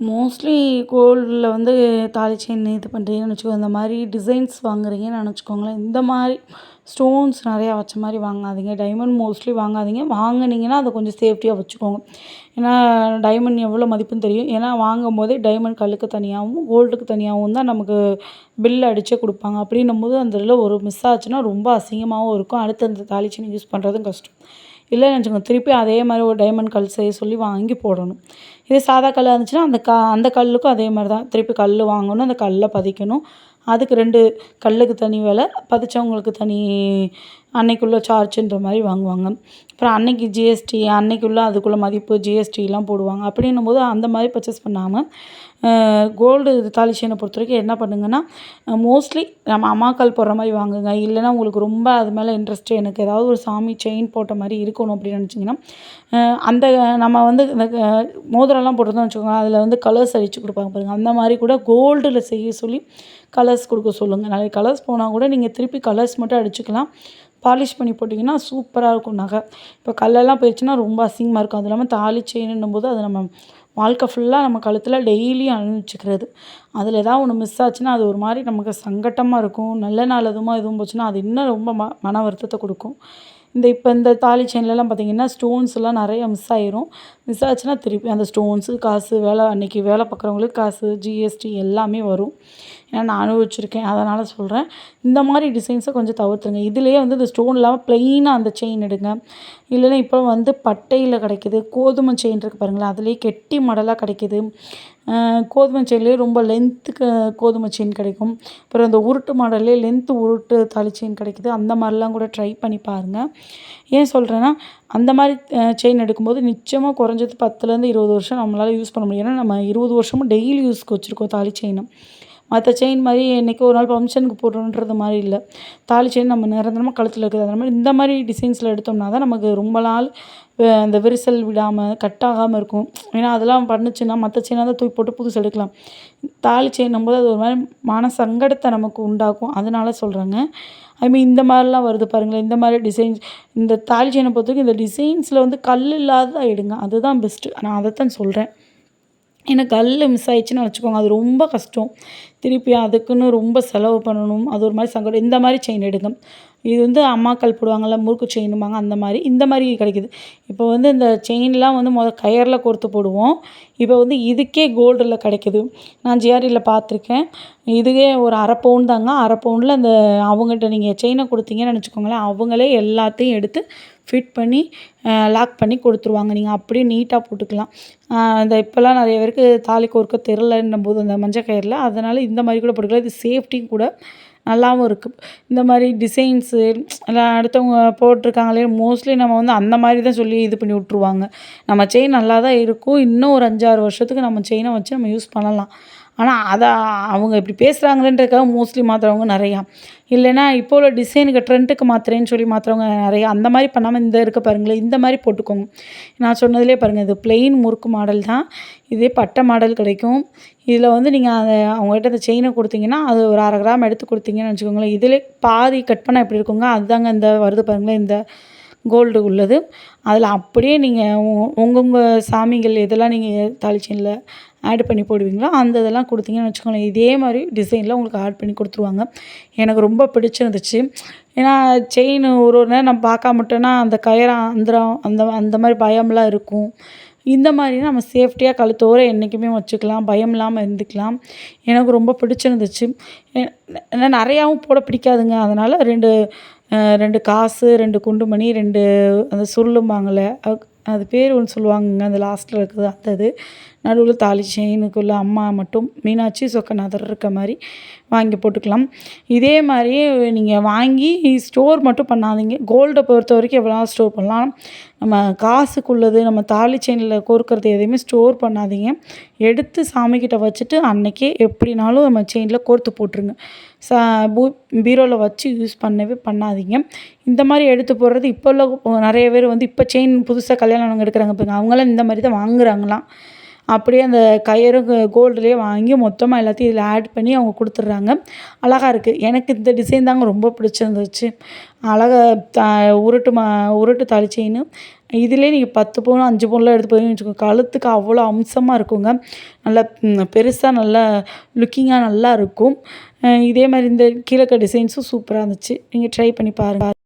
Mostly கோல்டில் வந்து தாலி செயின் இது பண்ணுறீங்கன்னு வச்சுக்கோங்க. இந்த மாதிரி டிசைன்ஸ் வாங்குறீங்கன்னு நினச்சிக்கோங்களேன். இந்த மாதிரி ஸ்டோன்ஸ் நிறையா வச்ச மாதிரி வாங்காதீங்க. டைமண்ட் மோஸ்ட்லி வாங்காதீங்க. வாங்கினீங்கன்னா அதை கொஞ்சம் சேஃப்டியாக வச்சுக்கோங்க. ஏன்னா டைமண்ட் எவ்வளோ மதிப்புன்னு தெரியும். ஏன்னா வாங்கும் போதே டைமண்ட் கல்லுக்கு தனியாகவும் கோல்டுக்கு தனியாகவும் தான் நமக்கு பில் அடித்தே கொடுப்பாங்க. அப்படின்னும் போது அந்த இதில் ஒரு மிஸ் ஆச்சுன்னா ரொம்ப அசிங்கமாகவும் இருக்கும். அடுத்து அந்த தாலி செயின் யூஸ் பண்ணுறதும் கஷ்டம். இல்லைன்னு வச்சுக்கோங்க திருப்பி அதே மாதிரி ஒரு டைமண்ட் கல் செய்ய சொல்லி வாங்கி போடணும். இதே சாதா கல்லாக இருந்துச்சுன்னா அந்த க அந்த கல்லுக்கும் அதே மாதிரி தான். திருப்பி கல் வாங்கணும் அந்த கல்லை பதிக்கணும். அதுக்கு ரெண்டு கல்லுக்கு தனி விலை பதிச்சவங்களுக்கு தனி அன்னைக்குள்ளே சார்ஜுன்ற மாதிரி வாங்குவாங்க. அப்புறம் அன்னைக்கு ஜிஎஸ்டி அன்னைக்குள்ளே அதுக்குள்ளே மதிப்பு ஜிஎஸ்டிலாம் போடுவாங்க. அப்படின்னும் போது அந்த மாதிரி பர்ச்சேஸ் பண்ணாமல் கோல்டு தாலி செயினை பொறுத்த வரைக்கும் என்ன பண்ணுங்கன்னா மோஸ்ட்லி நம்ம அம்மாக்கள் போடுற மாதிரி வாங்குங்க. இல்லைன்னா உங்களுக்கு ரொம்ப அது மேலே இன்ட்ரெஸ்ட்டு எனக்கு ஏதாவது ஒரு சாமி செயின் போட்ட மாதிரி இருக்கணும் அப்படின்னு நினச்சிங்கன்னா அந்த நம்ம வந்து இந்த மோதிரம்லாம் போட்டிருந்தோம்னு வச்சுக்கோங்க அதில் வந்து கலர்ஸ் அடித்து கொடுப்பாங்க பாருங்கள் அந்த மாதிரி கூட கோல்டில் செய்ய சொல்லி கலர்ஸ் கொடுக்க சொல்லுங்கள் நிறைய கலர்ஸ் போனால் கூட நீங்கள் திருப்பி கலர்ஸ் மட்டும் அடிச்சுக்கலாம். பாலிஷ் பண்ணி போட்டிங்கன்னா சூப்பராக இருக்கும் நகை. இப்போ கல்லெல்லாம் போயிடுச்சுன்னா ரொம்ப அசிங்கமாக இருக்கும். அதுவும் இல்லாமல் தாலி செயின்னும் போது அது நம்ம வாழ்க்கை ஃபுல்லாக நம்ம கழுத்தில் டெய்லியும் அணிவிச்சுக்கிறது அதில் ஏதாவது ஒன்று மிஸ் ஆச்சுன்னா அது ஒரு மாதிரி நமக்கு சங்கட்டமாக இருக்கும். நல்ல நாள் எதுவுமா எதுவும் போச்சுன்னா அது இன்னும் ரொம்ப ம மன வருத்தத்தை கொடுக்கும். இந்த இப்போ இந்த தாலி செயின்லலாம் பார்த்திங்கன்னா ஸ்டோன்ஸ்லாம் நிறைய மிஸ் ஆயிரும். மிஸ் ஆச்சுன்னா திருப்பி அந்த ஸ்டோன்ஸு காசு வேலை அன்னைக்கு வேலை பார்க்குறவங்களுக்கு காசு ஜிஎஸ்டி எல்லாமே வரும். ஏன்னா நான் அனுபவிச்சிருக்கேன் அதனால் சொல்கிறேன் இந்த மாதிரி டிசைன்ஸை கொஞ்சம் தவிர்த்துருங்க. இதுலேயே வந்து இந்த ஸ்டோன் இல்லாமல் ப்ளெயினாக அந்த செயின் எடுங்க. இல்லைன்னா இப்போ வந்து பட்டையில் கிடைக்கிது. கோதுமை செயின் இருக்குது பாருங்களேன். அதுலேயே கெட்டி மாடலாக கிடைக்கிது. கோதுமை செயின்லேயே ரொம்ப லென்த்துக்கு கோதுமை செயின் கிடைக்கும். அப்புறம் இந்த உருட்டு மாடல்லே லென்த்து உருட்டு தாலி செயின் கிடைக்குது. அந்த மாதிரிலாம் கூட ட்ரை பண்ணி பாருங்கள் ஏன் சொல்கிறேன்னா அந்த மாதிரி செயின் எடுக்கும்போது நிச்சயமாக குறைஞ்சது பத்துலேருந்து இருபது வருஷம் நம்மளால் யூஸ் பண்ண முடியும். ஏன்னா நம்ம இருபது வருஷமும் டெய்லி யூஸ்க்கு வச்சுருக்கோம் தாலி செயினை மற்ற செயின் மாதிரி இன்றைக்கி ஒரு நாள் ஃபங்க்ஷனுக்கு போடுறோன்றது மாதிரி இல்லை. தாலி செயின் நம்ம நிரந்தரமாக கழுத்தில் இருக்குது. அந்த மாதிரி இந்த மாதிரி டிசைன்ஸில் எடுத்தோம்னா தான் நமக்கு ரொம்ப நாள் அந்த விரிசல் விடாமல் கட் ஆகாமல் இருக்கும். ஏன்னா அதெல்லாம் பண்ணுச்சுன்னா மற்ற செயினாக தான் தூக்கி போட்டு புதுசு எடுக்கலாம். தாலி செயினும் போது அது ஒரு மாதிரி மன சங்கடத்தை நமக்கு உண்டாக்கும். அதனால சொல்கிறேங்க ஐ மீன் இந்த மாதிரிலாம் வருது பாருங்களேன். இந்த மாதிரி டிசைன்ஸ் இந்த தாலி செயினை பொறுத்தவரைக்கும் இந்த டிசைன்ஸில் வந்து கல் இல்லாததாக எடுங்க. அதுதான் பெஸ்ட்டு நான் அதைத்தான் சொல்கிறேன் ஏன்னா கல் மிஸ் ஆயிடுச்சுன்னு வச்சுக்கோங்க. அது ரொம்ப கஷ்டம். திருப்பி அதுக்குன்னு ரொம்ப செலவு பண்ணணும். அது ஒரு மாதிரி சங்கடம். இந்த மாதிரி செயின் எடுங்க இது வந்து அம்மாக்கள் போடுவாங்கள்ல முறுக்கு செயினும்பாங்க அந்த மாதிரி. இந்த மாதிரி கிடைக்குது. இப்போ வந்து இந்த செயின்லாம் வந்து மொதல் கயரில் கோர்த்து போடுவோம். இப்போ வந்து இதுக்கே கோல்டில் கிடைக்குது. நான் ஜிஆர்டியில் பார்த்துருக்கேன். இதுவே ஒரு அரை பவுன் தாங்க. அரை பவுனில் அந்த அவங்ககிட்ட நீங்கள் செயினை கொடுத்தீங்கன்னு நினச்சிக்கோங்களேன். அவங்களே எல்லாத்தையும் எடுத்து ஃபிட் பண்ணி லாக் பண்ணி கொடுத்துருவாங்க. நீங்கள் அப்படியே நீட்டாக போட்டுக்கலாம். இந்த இப்போல்லாம் நிறைய பேருக்கு தாலி கோர்க்க தெரிலன்னும் போது அந்த மஞ்சள் கயிறில். அதனால் இந்த மாதிரி கூட போட்டுக்கலாம். இது சேஃப்டியும் கூட நல்லாவும் இருக்குது இந்த மாதிரி டிசைன்ஸு எல்லாம் அடுத்தவங்க போட்டிருக்காங்களே மோஸ்ட்லி நம்ம வந்து அந்த மாதிரி தான் சொல்லி இது பண்ணி விட்ருவாங்க நம்ம செயின் நல்லா தான் இருக்கும். இன்னும் ஒரு அஞ்சாறு வருஷத்துக்கு நம்ம செயினை வச்சு நம்ம யூஸ் பண்ணலாம். ஆனால் அதை அவங்க இப்படி பேசுகிறாங்களேன்றதுக்காக மோஸ்ட்லி மாற்றுறவங்க நிறையா. இல்லைன்னா இப்போ உள்ள டிசைனுக்கு ட்ரெண்டுக்கு மாற்றுறேன்னு சொல்லி மாற்றுறவங்க நிறையா. அந்த மாதிரி பண்ணாமல் இந்த இருக்க பாருங்களேன் இந்த மாதிரி போட்டுக்கோங்க. நான் சொன்னதுலேயே பாருங்கள் இது பிளெயின் முறுக்கு மாடல் தான். இதே பட்டை மாடல் கிடைக்கும். இதில் வந்து நீங்கள் அதை அவங்ககிட்ட அந்த செயினை கொடுத்தீங்கன்னா அது ஒரு அரை கிராம் எடுத்து கொடுத்தீங்கன்னு வச்சுக்கோங்களேன். இதிலே பாதி கட் பண்ணால் எப்படி இருக்குங்க? அதுதாங்க இந்த வருது பாருங்களேன் இந்த கோல்டு உள்ளது. அதில் அப்படியே நீங்கள் உங்கவுங்க சாமிகள் எதெல்லாம் நீங்கள் தாலி ஆட் பண்ணி போடுவீங்களோ அந்த இதெல்லாம் கொடுத்தீங்கன்னு வச்சுக்கோங்களேன். இதே மாதிரி டிசைனில் உங்களுக்கு ஆட் பண்ணி கொடுத்துருவாங்க. எனக்கு ரொம்ப பிடிச்சிருந்துச்சு. ஏன்னா செயின் ஒரு ஒரு நேரம் நம்ம பார்க்காம மட்டும்னா அந்த கயிறான் அந்தரம் அந்த அந்த மாதிரி பயம்லாம் இருக்கும். இந்த மாதிரி நம்ம சேஃப்டியாக கழுத்தோர என்றைக்குமே வச்சுக்கலாம். பயம் இல்லாமல் இருந்துக்கலாம். எனக்கு ரொம்ப பிடிச்சிருந்துச்சு. ஏன்னா நிறையாவும் போட பிடிக்காதுங்க. அதனால் ரெண்டு ரெண்டு காசு ரெண்டு குண்டுமணி ரெண்டு அந்த சுருளும்பாங்கள்ல அது பேர் ஒன்று சொல்லுவாங்கங்க அந்த லாஸ்ட்டில் இருக்குது அந்த இது. நடுவில் தாலி செயினுக்குள்ளே அம்மா மட்டும் மீனாட்சி சொக்கநாதர் இருக்க மாதிரி வாங்கி போட்டுக்கலாம். இதே மாதிரியே நீங்கள் வாங்கி ஸ்டோர் மட்டும் பண்ணாதீங்க. கோல்டை பொறுத்த வரைக்கும் எவ்வளோ ஸ்டோர் பண்ணலாம். நம்ம காசுக்குள்ளது நம்ம தாலி செயினில் கோர்க்கறது எதையுமே ஸ்டோர் பண்ணாதீங்க. எடுத்து சாமிக்கிட்ட வச்சுட்டு அன்னைக்கே எப்படினாலும் நம்ம செயினில் கோர்த்து போட்டுருங்க. சா பூ பீரோவில் வச்சு யூஸ் பண்ணவே பண்ணாதீங்க. இந்த மாதிரி எடுத்து போடுறது இப்போ உள்ள நிறைய பேர் வந்து இப்போ செயின் புதுசாக கல்யாணம் எடுக்கிறாங்க பாருங்க. அவங்களாம் இந்த மாதிரி தான் வாங்குறாங்களாம். அப்படியே அந்த கயிறும் கோல்டுலேயே வாங்கி மொத்தமாக எல்லாத்தையும் இதில் ஆட் பண்ணி அவங்க கொடுத்துட்றாங்க. அழகா இருக்குது எனக்கு இந்த டிசைன் தாங்க ரொம்ப பிடிச்சிருந்துச்சு. அழகா த உருட்டு மா உருட்டு தாலி செயின் இதிலே நீங்கள் பத்து பவுன் அஞ்சு பவுன்லாம் எடுத்து போய் வச்சுக்கோங்க. கழுத்துக்கு அவ்வளோ அம்சமாக இருக்குங்க. நல்லா பெருசாக நல்லா லுக்கிங்காக நல்லா இருக்கும். இதே மாதிரி இந்த கீழே இருக்க டிசைன்ஸும் சூப்பராக இருந்துச்சு. நீங்கள் ட்ரை பண்ணி பாருங்கள்